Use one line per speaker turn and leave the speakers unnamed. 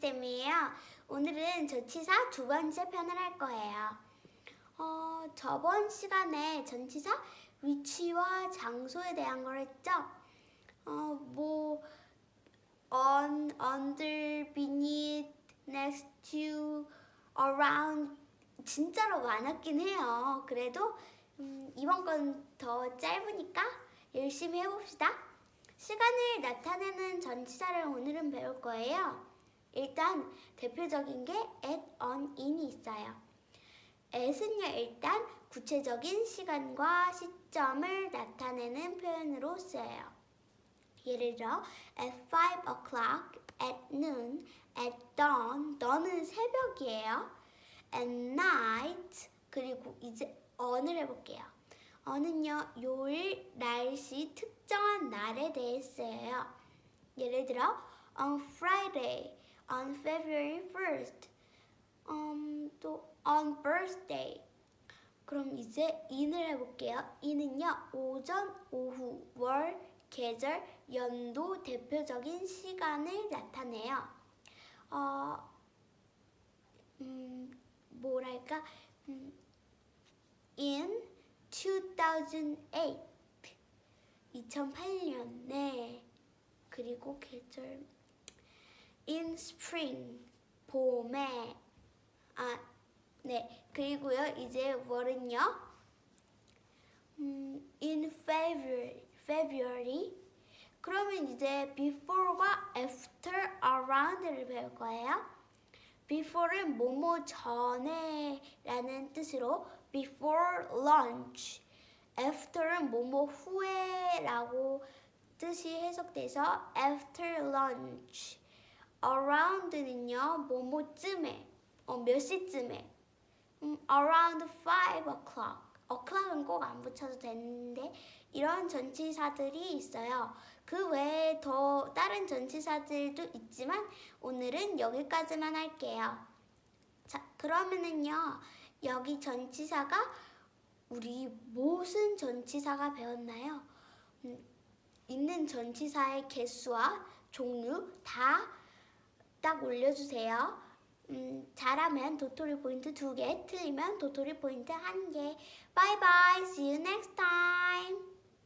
쌤이에요. 오늘은 전치사 두 번째 편을 할 거예요. 어, 저번 시간에 전치사 위치와 장소에 대한 걸 했죠. 어, 뭐 on, under, beneath, next to, around 진짜로 많았긴 해요. 그래도 음, 이번 건 더 짧으니까 열심히 해봅시다. 시간을 나타내는 전치사를 오늘은 배울 거예요. 일단 대표적인 게 at, on, in이 있어요. at은요 일단 구체적인 시간과 시점을 나타내는 표현으로 쓰여요. 예를 들어 at 5 o'clock, at noon, at dawn, dawn은 새벽이에요. at night, 그리고 이제 on을 해볼게요. on은요 요일, 날씨, 특정한 날에 대해 쓰여요. 예를 들어 on Friday, on February 1st, 음, 또 on birthday. 그럼 이제 in을 해볼게요. in은요 오전, 오후, 월, 계절, 연도 대표적인 시간을 나타내요. 어, 음, 뭐랄까, 음, in 2008, 2008년, 네. 그리고 계절, spring, 봄에, 아, 네. 그리고요, 이제 월은요, 음, in February, February. 그러면 이제 before과 after, around를 배울 거예요. before는 뭐뭐 전에라는 뜻으로 before lunch. after는 뭐뭐 후에라고 뜻이 해석돼서 after lunch. Around는요 뭐뭐쯤에, 어, 몇 시쯤에. 음, around 5 o'clock. o'clock은 꼭 안 붙여도 되는데 이런 전치사들이 있어요. 그 외에 더 다른 전치사들도 있지만 오늘은 여기까지만 할게요. 자, 그러면은요. 여기 전치사가 우리 무슨 전치사가 배웠나요? 음, 있는 전치사의 개수와 종류 다 딱 올려주세요. 음, 잘하면 도토리 포인트 두 개, 틀리면 도토리 포인트 한 개. 바이바이, see you next time.